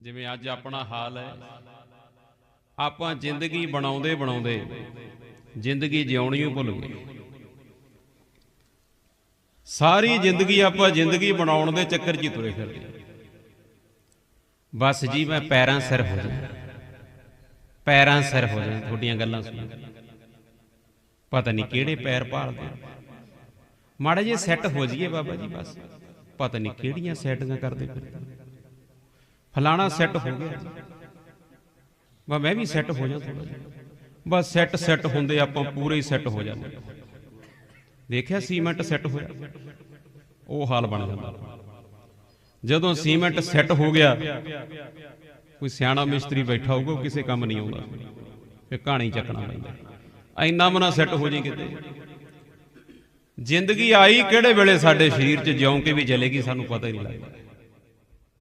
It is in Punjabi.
ਜਿਵੇਂ ਅੱਜ ਆਪਣਾ ਹਾਲ ਹੈ। ਆਪਾਂ ਜ਼ਿੰਦਗੀ ਬਣਾਉਂਦੇ ਬਣਾਉਂਦੇ ਜ਼ਿੰਦਗੀ ਜਿਉਣੀ ਹੀ ਭੁੱਲ ਗਏ। ਸਾਰੀ ਜ਼ਿੰਦਗੀ ਆਪਾਂ ਜ਼ਿੰਦਗੀ ਬਣਾਉਣ ਦੇ ਚੱਕਰ 'ਚ ਤੁਰੇ ਫਿਰਦੇ ਬਸ ਜੀ, ਮੈਂ ਪੈਰਾਂ ਸਿਰ ਹੋ ਜਾ ਪੈਰਾਂ ਸਿਰ ਹੋ ਜਾ ਤੁਹਾਡੀਆਂ ਗੱਲਾਂ ਸੁਣ। ਪਤਾ ਨਹੀਂ ਕਿਹੜੇ ਪੈਰ ਭਾਲਦੇ ਮਾੜਾ ਮਾੜੇ ਜੇ ਸੈੱਟ ਹੋ ਜਾਈਏ ਬਾਬਾ ਜੀ, ਬਸ। ਪਤਾ ਨਹੀਂ ਕਿਹੜੀਆਂ ਸੈਟਿੰਗਾਂ ਕਰਦੇ ਫਿਰਦੇ ਫਲਾਣਾ ਸੈੱਟ ਹੋ ਗਿਆ। ਬਾ ਮੈਂ ਵੀ ਸੈੱਟ ਹੋ ਜਾ ਥੋੜਾ ਜਿਹਾ। ਬਸ ਸੈੱਟ ਸੈੱਟ ਹੁੰਦੇ ਆਪਾਂ ਪੂਰੇ ਹੀ ਸੈੱਟ ਹੋ ਜਾਂਦੇ। ਦੇਖਿਆ ਸੀਮੈਂਟ ਸੈੱਟ ਹੋਇਆ? ਉਹ ਹਾਲ ਬਣ ਜਾਂਦਾ। ਜਦੋਂ ਸੀਮੈਂਟ ਸੈੱਟ ਹੋ ਗਿਆ, ਕੋਈ ਸਿਆਣਾ ਮਿਸਤਰੀ ਬੈਠਾ ਹੋਊਗਾ ਕਿਸੇ ਕੰਮ ਨਹੀਂ ਆਉਂਦਾ। ਫਿਰ ਕਹਾਣੀ ਚੱਕਣਾ ਪੈਂਦਾ। ਇੰਨਾ ਮਨਾ ਸੈੱਟ ਹੋ ਜੇ ਕਿਤੇ। ਜ਼ਿੰਦਗੀ ਆਈ ਕਿਹੜੇ ਵੇਲੇ ਸਾਡੇ ਸਰੀਰ 'ਚ ਜਿਉਂ ਕੇ ਵੀ ਚਲੇਗੀ, ਸਾਨੂੰ ਪਤਾ ਹੀ ਨਹੀਂ ਲੱਗਦਾ।